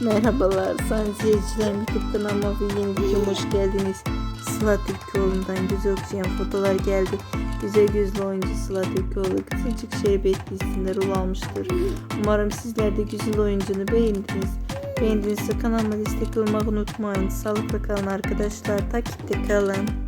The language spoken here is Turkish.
Merhabalar sayın seyirciler YouTube kanalıma ve yeni videoma hoş geldiniz. Sıla Türkoğlu'ndan güzel okşayan fotolar geldi. Güzel gözlü oyuncu Sıla Türkoğlu Kızılcık Şerbet dizisinde rol almıştır. Umarım sizler de güzel oyuncunu beğendiniz. Beğendinizse kanalıma destek olmayı unutmayın. Sağlıkla kalın arkadaşlar. Takipte kalın.